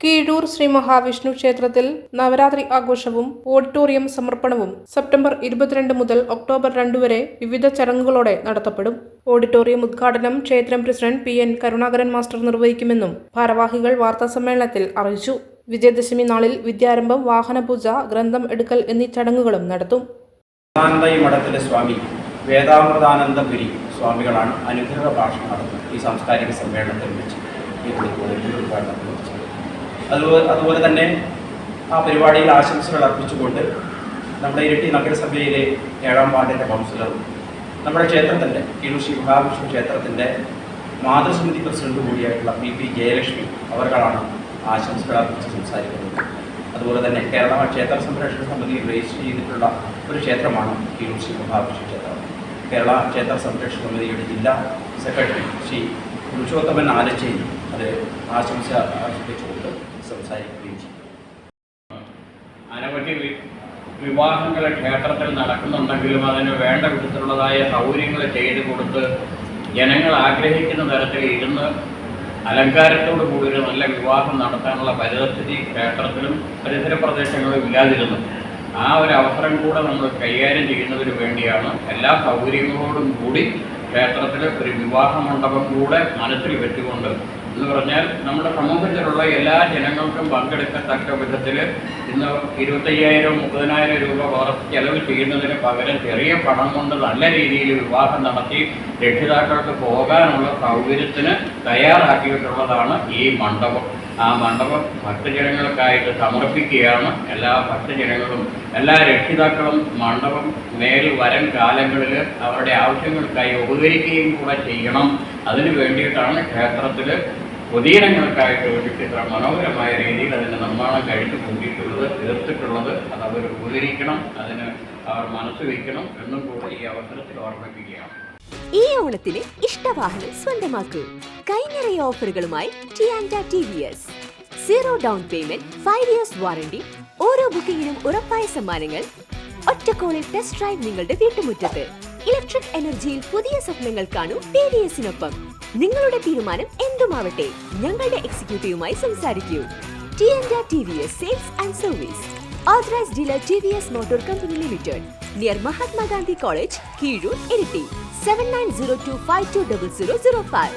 കീഴൂർ ശ്രീ മഹാവിഷ്ണു ക്ഷേത്രത്തിൽ നവരാത്രി ആഘോഷവും ഓഡിറ്റോറിയം സമർപ്പണവും സെപ്റ്റംബർ ഇരുപത്തിരണ്ട് മുതൽ ഒക്ടോബർ രണ്ട് വരെ വിവിധ ചടങ്ങുകളോടെ നടത്തപ്പെടും. ഓഡിറ്റോറിയം ഉദ്ഘാടനം ക്ഷേത്രം president P N Karunakaran master നിർവഹിക്കുമെന്നും ഭാരവാഹികൾ വാർത്താസമ്മേളനത്തിൽ അറിയിച്ചു. വിജയദശമി നാളിൽ വിദ്യാരംഭം വാഹനപൂജ ഗ്രന്ഥം എടുക്കൽ എന്നീ ചടങ്ങുകളും നടത്തും. മഠത്തിലെ സ്വാമി വേദാമൃതാനന്ദപുരി സ്വാമികളാണ് അനുഗ്രഹ ഭാഷ നടത്തുന്നത്. ഈ സാംസ്കാരിക സമ്മേളനത്തിൽ വെച്ച് വെച്ച് അതുപോലെ അതുപോലെ തന്നെ ആ പരിപാടിയിൽ ആശംസകൾ അർപ്പിച്ചുകൊണ്ട് നമ്മുടെ ഇരട്ടി നഗരസഭയിലെ ഏഴാം വാർഡിന്റെ കൗൺസിലറും നമ്മുടെ ക്ഷേത്രത്തിന്റെ കീഴൂർ ശ്രീ മഹാവിഷ്ണു ക്ഷേത്രത്തിന്റെ മാതൃസമിതി പ്രസിഡന്റ് കൂടിയായിട്ടുള്ള പി പി ജയലക്ഷ്മി അവർകളാണ് ആശംസകൾ അർപ്പിച്ച് സംസാരിക്കുന്നത്. അതുപോലെ തന്നെ കേരള ക്ഷേത്ര സംരക്ഷണ സമിതി രജിസ്റ്റർ ചെയ്തിട്ടുള്ള ഒരു ക്ഷേത്രമാണ് കീഴൂർ ശ്രീ മഹാവിഷ്ണു ക്ഷേത്രം. കേരള ക്ഷേത്ര സംരക്ഷണ സമിതിയുടെ ജില്ലാ സെക്രട്ടറി ശ്രീ പുരുഷോത്തമൻ ആലച്ചേരി അത് ആശംസ അർപ്പിച്ചുകൊണ്ട് സംസാരിക്കുകയും അനവധി വിവാഹങ്ങൾ ക്ഷേത്രത്തിൽ നടക്കുന്നുണ്ടെങ്കിലും അതിന് വേണ്ട വിധത്തിലുള്ളതായ സൗകര്യങ്ങൾ ചെയ്തു കൊടുത്ത് ജനങ്ങൾ ആഗ്രഹിക്കുന്ന തരത്തിൽ ഇരുന്ന് അലങ്കാരത്തോടു കൂടി നല്ല വിവാഹം നടത്താനുള്ള പരിതസ്ഥിതി ക്ഷേത്രത്തിലും പരിസര പ്രദേശങ്ങളിലും ഇല്ലാതിരുന്നു. ആ ഒരു അവസരം കൂടെ നമ്മൾ കൈകാര്യം ചെയ്യുന്നതിന് വേണ്ടിയാണ് എല്ലാ സൗകര്യങ്ങളോടും കൂടി ക്ഷേത്രത്തിൽ ഒരു വിവാഹ മണ്ഡപം കൂടെ മനസ്സിൽ വെച്ചുകൊണ്ട് എന്ന് പറഞ്ഞാൽ നമ്മുടെ സമൂഹത്തിലുള്ള എല്ലാ ജനങ്ങൾക്കും പങ്കെടുക്കത്തക്ക വിധത്തിൽ ഇന്ന് ഇരുപത്തയ്യായിരം മുപ്പതിനായിരം രൂപ കുറച്ച് ചെലവ് ചെയ്യുന്നതിന് പകരം ചെറിയ പണം കൊണ്ട് നല്ല രീതിയിൽ വിവാഹം നടത്തി രക്ഷിതാക്കൾക്ക് പോകാനുള്ള സൗകര്യത്തിന് തയ്യാറാക്കിയിട്ടുള്ളതാണ് ഈ മണ്ഡപം. ആ മണ്ഡപം ഭക്തജനങ്ങൾക്കായിട്ട് സമർപ്പിക്കുകയാണ്. എല്ലാ ഭക്തജനങ്ങളും എല്ലാ രക്ഷിതാക്കളും മണ്ഡപം മേൽ വരും കാലങ്ങളിൽ അവരുടെ ആവശ്യങ്ങൾക്കായി ഉപകരിക്കുകയും കൂടെ ചെയ്യണം. അതിനു വേണ്ടിയിട്ടാണ് ക്ഷേത്രത്തിൽ പൊതുജനങ്ങൾക്കായിട്ട് വേണ്ടിയിട്ട് ഇത്ര മനോഹരമായ രീതിയിൽ അതിന്റെ നിർമ്മാണം കഴിച്ചു കൂട്ടിയിട്ടുള്ളത് തീർത്തിട്ടുള്ളത്. അത് അവർ ഉപകരിക്കണം അതിന് അവർ മനസ്സ് വയ്ക്കണം എന്നും കൂടെ ഈ അവസരത്തിൽ ഓർമ്മിപ്പിക്കുകയാണ്. ഈ ഓണത്തിലെ ഇഷ്ടവാഹനം സ്വന്തമാക്കൂ. കൈനിറയ ഓഫറുകളുമായി ടിയാൻഡ T V S zero down payment five years warranty ഓരോ ബുക്കിംഗിനും ഉറപ്പായ സമ്മാനങ്ങൾ ഒറ്റക്കോളിൽ ടെസ്റ്റ് ഡ്രൈവ് നിങ്ങളുടെ വീട്ടുമുറ്റത്ത്. ഇലക്ട്രിക് എനർജിയിൽ പുതിയ സ്വപ്നങ്ങൾ കാണൂ ടി ഡി എസിനൊപ്പം നിങ്ങളുടെ തീരുമാനം എന്തുമാവട്ടെ ഞങ്ങളുടെ എക്സിക്യൂട്ടീവുമായി സംസാരിക്കൂ. T ടിയൻഡ T V S sales and service authorised dealer T V S motor company limited near Mahatma Gandhi college Keezhur Iritty seven nine zero two five two double zero zero five